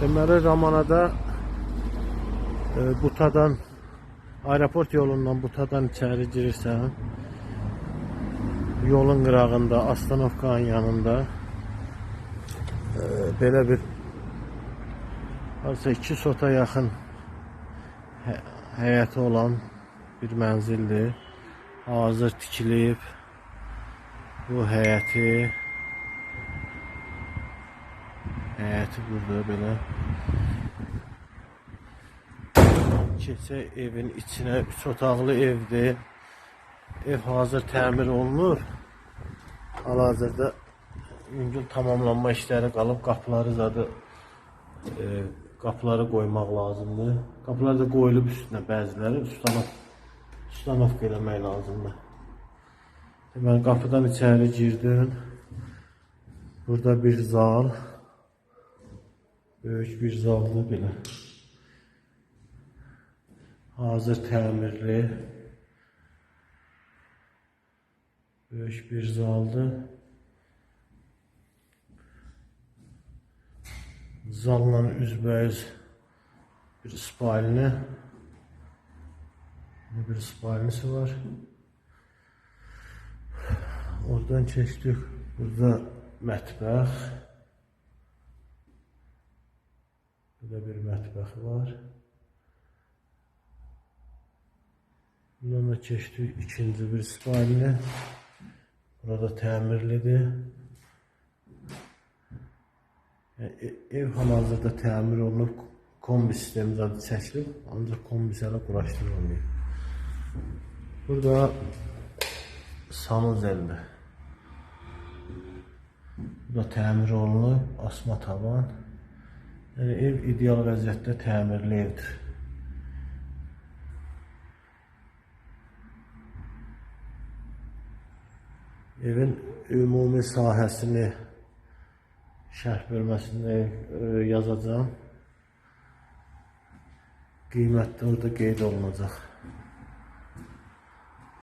Deməli Ramanada e, Butadan aeroport yolundan Butadan içəri girirsən. Yolun qırağında, Astanovkanın yanında e, belə bir Harca iki sota yaxın hə olan bir mənzildir. Hazır tikilib. Bu həyəti həyəti burada belə keçək evin içinə 3 otaqlı evdir. Ev hazır təmir olunur. Hal-hazırda yüngül tamamlanma işləri qalıb qapıları zadı e, qapıları qoymaq lazımdır. Qapılar da qoyulub üstünə bəziləri ustanov ustanovka eləmək lazımdır. Deməli qapıdan içəri girdin. Burada bir zal. Böyük bir zaldır belə. Hazır təmirli. Böyük bir zaldır. Zalla üzbəüz bir spalini bir spalnisi var. Oradan keçdik. Burada mətbəx. Burada bir mətbəx var. Bundan da keçdik ikinci bir spalni. Burada təmirlidir. Yəni, e- ev hal-hazırda təmir olunub, kombi sistemi zadı çəkilib, ancaq kombi hələ quraşdırılmıyor. Burada sanuzeldir. Bu da təmir olunub, asma tavan. Yəni ev ideal vəziyyətdə təmirli evdir. Evin ümumi sahəsini şərh bölməsində e, yazacağım. Qiymət də orada qeyd olunacaq.